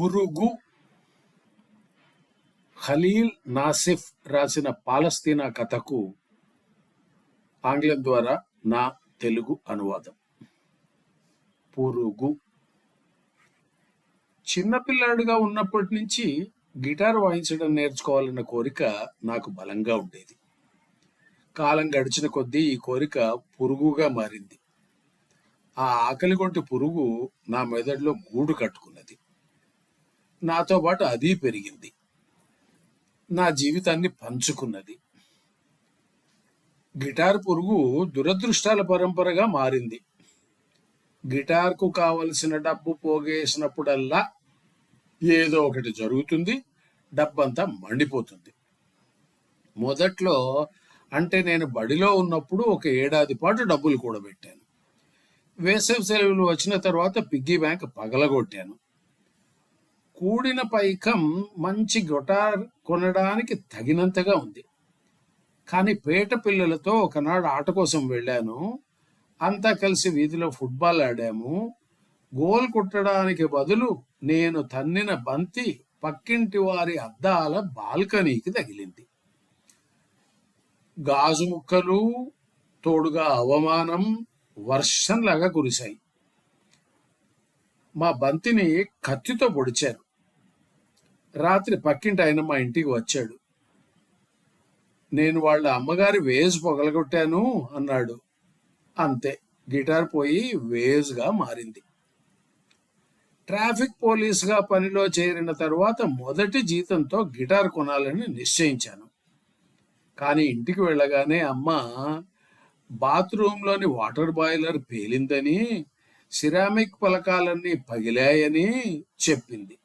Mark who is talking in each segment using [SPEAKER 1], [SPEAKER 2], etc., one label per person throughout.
[SPEAKER 1] పురుగు ఖలీల్ నాసిఫ్ రాసిన పాలస్తీనా కథకు ఆంగ్లం ద్వారా నా తెలుగు అనువాదం. పురుగు. చిన్నపిల్లాడిగా ఉన్నప్పటి నుంచి గిటార్ వాయించడం నేర్చుకోవాలన్న కోరిక నాకు బలంగా ఉండేది. కాలం గడిచిన కొద్దీ ఈ కోరిక పురుగుగా మారింది. ఆ ఆకలి కొంటి పురుగు నా మెదడులో గూడు కట్టుకున్నది. నాతో పాటు అది పెరిగింది. నా జీవితాన్ని పంచుకున్నది. గిటార్ పురుగు దురదృష్టాల పరంపరగా మారింది. గిటార్కు కావలసిన డబ్బు పోగేసినప్పుడల్లా ఏదో ఒకటి జరుగుతుంది డబ్బంతా మండిపోతుంది. మొదట్లో అంటే నేను బడిలో ఉన్నప్పుడు ఒక ఏడాది పాటు డబ్బులు కూడబెట్టాను. వేసవి సెలవులు వచ్చిన తర్వాత పిగ్గీ బ్యాంక్ పగలగొట్టాను. కూడిన పైకం మంచి గొటార్ కొనడానికి తగినంతగా ఉంది. కానీ పేట పిల్లలతో ఒకనాడు ఆట కోసం వెళ్ళాను. అంతా కలిసి వీధిలో ఫుట్బాల్ ఆడాము. గోల్ కొట్టడానికి బదులు నేను తన్నిన బంతి పక్కింటి వారి అద్దాల బాల్కనీకి తగిలింది. గాజు ముక్కలు తోడుగా అవమానం వర్షంలాగా కురిశాయి. మా బంతిని కత్తితో పొడిచారు. రాత్రి పక్కింటి ఆయన మా ఇంటికి వచ్చాడు. నేను వాళ్ళ అమ్మగారి వేజ్ పొగలగొట్టాను అన్నాడు. అంతే గిటార్ పోయి వేజ్గా మారింది. ట్రాఫిక్ పోలీస్గా పనిలో చేరిన తరువాత మొదటి జీతంతో గిటార్ కొనాలని నిశ్చయించాను. కానీ ఇంటికి వెళ్ళగానే అమ్మ బాత్రూంలోని వాటర్ బాయిలర్ పేలిందని సిరామిక్ పలకాలన్నీ పగిలాయని చెప్పింది.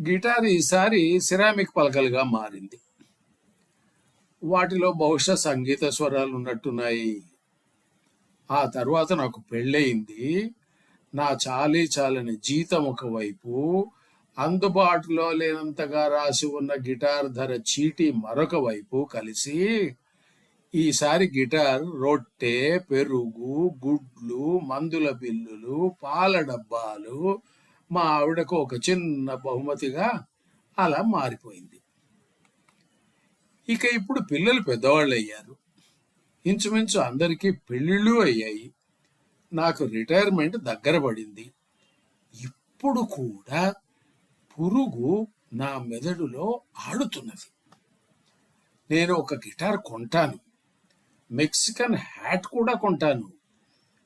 [SPEAKER 1] గిటార్ ఈసారి సిరామిక్ పలకలుగా మారింది. వాటిలో బహుశా సంగీత స్వరాలు ఉన్నట్టున్నాయి. ఆ తర్వాత నాకు పెళ్ళయింది. నా చాలీ చాలని జీతం ఒకవైపు అందుబాటులో లేనంతగా రాసి ఉన్న గిటార్ ధర చీటీ మరొక వైపు కలిసి ఈసారి గిటార్ రొట్టె పెరుగు గుడ్లు మందుల బిల్లులు పాల డబ్బాలు మా ఆవిడకు ఒక చిన్న బహుమతిగా అలా మారిపోయింది. ఇక ఇప్పుడు పిల్లలు పెద్దవాళ్ళు అయ్యారు ఇంచుమించు అందరికీ పెళ్ళిళ్ళు అయ్యాయి. నాకు రిటైర్మెంట్ దగ్గర పడింది. ఇప్పుడు కూడా పురుగు నా మెదడులో ఆడుతున్నది. నేను ఒక గిటార్ కొంటాను. మెక్సికన్ హ్యాట్ కూడా కొంటాను.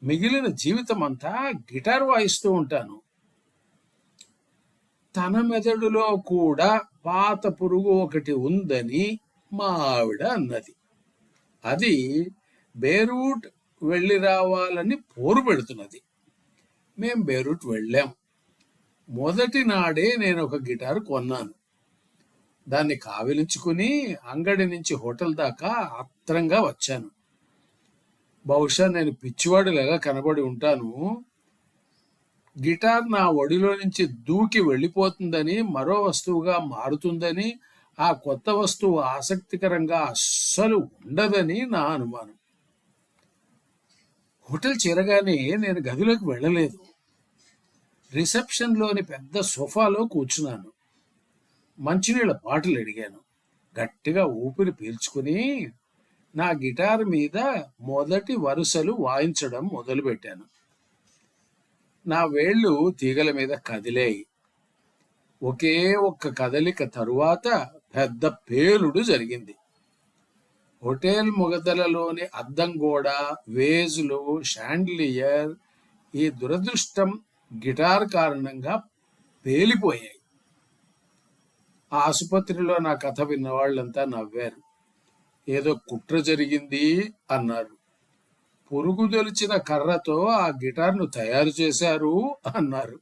[SPEAKER 1] మిగిలిన జీవితం అంతా గిటార్ వాయిస్తూ ఉంటాను. తన మెదడులో కూడా పాత పురుగు ఒకటి ఉందని మా ఆవిడ అన్నది. అది బేరూట్ వెళ్ళి రావాలని పోరు పెడుతున్నది. మేం బేరూట్ వెళ్ళాం. మొదటి నాడే నేను ఒక గిటార్ కొన్నాను. దాన్ని కావిలించుకుని అంగడి నుంచి హోటల్ దాకా ఆత్రంగా వచ్చాను. బహుశా నేను పిచ్చివాడిలాగా కనబడి ఉంటాను. గిటార్ నా ఒడిలో నుంచి దూకి వెళ్ళిపోతుందని మరో వస్తువుగా మారుతుందని ఆ కొత్త వస్తువు ఆసక్తికరంగా అస్సలు ఉండదని నా అనుమానం. హోటల్ చేరగానే నేను గదిలోకి వెళ్ళలేదు. రిసెప్షన్లోని పెద్ద సోఫాలో కూర్చున్నాను. మంచినీళ్ళ బాటిల్ అడిగాను. గట్టిగా ఊపిరి పీల్చుకుని నా గిటార్ మీద మొదటి వరుసలు వాయించడం మొదలుపెట్టాను. నా వేళ్ళు తీగల మీద కదిలాయి. ఒకే ఒక్క కదలిక తరువాత పెద్ద పేలుడు జరిగింది. హోటల్ మొగదలలోని అద్దం గోడ వేజులు షాండ్లియర్ ఈ దురదృష్టం గిటార్ కారణంగా పేలిపోయాయి. ఆ ఆసుపత్రిలో నా కథ విన్న వాళ్ళంతా నవ్వారు. ఏదో కుట్ర జరిగింది అన్నారు. పురుగు తొలిచిన కర్రతో ఆ గిటార్ను తయారు చేశారు అన్నారు.